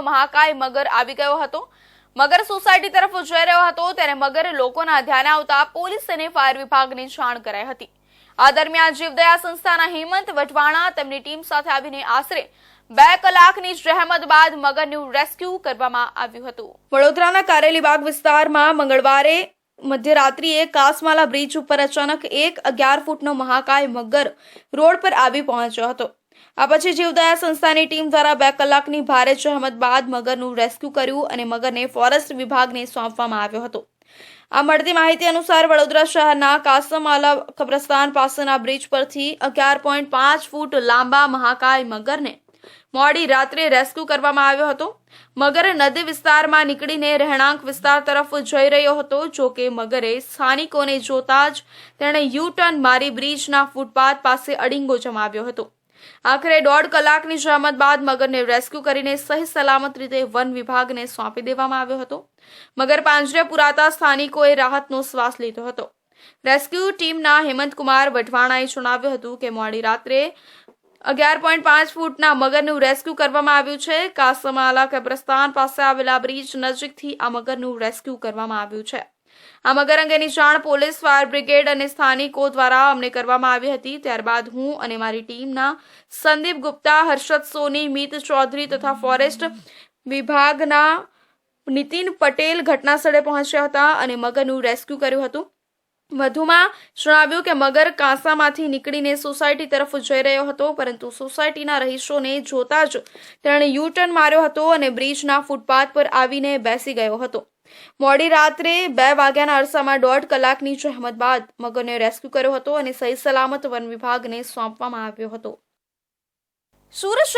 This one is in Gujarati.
ફૂટનો મહાકાય મગર આવી ગયો હતો. મગર સોસાયટી તરફ જઈ રહ્યો હતો ત્યારે મગર લોકોના ધ્યાન આવતા પોલીસ અને ફાયર વિભાગની જાણ કરાઈ હતી. આ દરમિયાન જીવદયા સંસ્થાના હેમંત વટવાણા તેમની ટીમ સાથે આવીને આશરે બે કલાકની જહેમત બાદ મગરનું રેસ્ક્યુ કરવામાં આવ્યું હતું. વડોદરાના કારેલી બાગ વિસ્તારમાં મંગળવારે મધ્યરાત્રિએ કાસમાલા બ્રિજ ઉપર અચાનક એક અગિયાર ફૂટનો મહાકાય મગર રોડ પર આવી પહોંચ્યો હતો. આ પછી જીવદયા સંસ્થાની ટીમ દ્વારા બે કલાકની ભારે જહેમત બાદ મગરનું રેસ્ક્યુ કર્યું અને મગરને ફોરેસ્ટ વિભાગને સોંપવામાં આવ્યો હતો. આ મળતી માહિતી અનુસાર વડોદરા શહેરના કાસમાલા કબ્રસ્તાન પાસેના બ્રિજ પરથી અગિયાર પોઈન્ટ પાંચ ફૂટ લાંબા મહાકાય મગરને મોડી રાત્રે રેસ્ક્યુ કરવામાં આવ્યો હતો. મગર નદી વિસ્તારમાં નીકળીને રહેણાંક વિસ્તાર તરફ જઈ રહ્યો હતો, જો કે મગરે સ્થાનિકોને જોતા જ તેણે યુ ટર્ન મારી બ્રિજના ફૂટપાથ પાસે અડીંગો જમાવ્યો હતો. આખરે દોઢ કલાકની જહેમત બાદ મગરને રેસ્ક્યુ કરીને સહી સલામત રીતે વન વિભાગને સોંપી દેવામાં આવ્યો હતો. મગર પાંજરે પુરાતા સ્થાનિકોએ રાહતનો શ્વાસ લીધો હતો. રેસ્ક્યુ ટીમના હેમંતકુમાર વઢવાણાએ જણાવ્યું હતું કે મોડી રાત્રે અગિયાર પોઈન્ટ પાંચ ફૂટના મગરનું રેસ્ક્યુ કરવામાં આવ્યું છે. કાસમાલા કબ્રસ્તાન પાસે આવેલા બ્રિજ નજીકથી આ મગરનું રેસ્ક્યુ કરવામાં આવ્યું છે. આ મગર અંગેની જાણ પોલીસ, ફાયર બ્રિગેડ અને સ્થાનિકો દ્વારા અમને કરવામાં આવી હતી. ત્યારબાદ હું અને મારી ટીમના સંદીપ ગુપ્તા, હર્ષદ સોની, મિત ચૌધરી તથા ફોરેસ્ટ વિભાગના નીતિન પટેલ ઘટના સ્થળે પહોંચ્યા હતા અને મગરનું રેસ્ક્યુ કર્યું હતું. વધુમાં જણાવ્યું કે મગર કાંસામાંથી નીકળીને સોસાયટી તરફ જઈ રહ્યો હતો, પરંતુ સોસાયટીના રહીશોને જોતા જ તેણે યુટર્ન માર્યો હતો અને બ્રિજના ફૂટપાથ પર આવીને બેસી ગયો હતો. મોડી રાત્રે બે વાગ્યાના અરસામાં દોઢ કલાકની જહેમત બાદ મગરને રેસ્ક્યુ કર્યો હતો અને સહી સલામત વન વિભાગને સોંપવામાં આવ્યો હતો. સુરત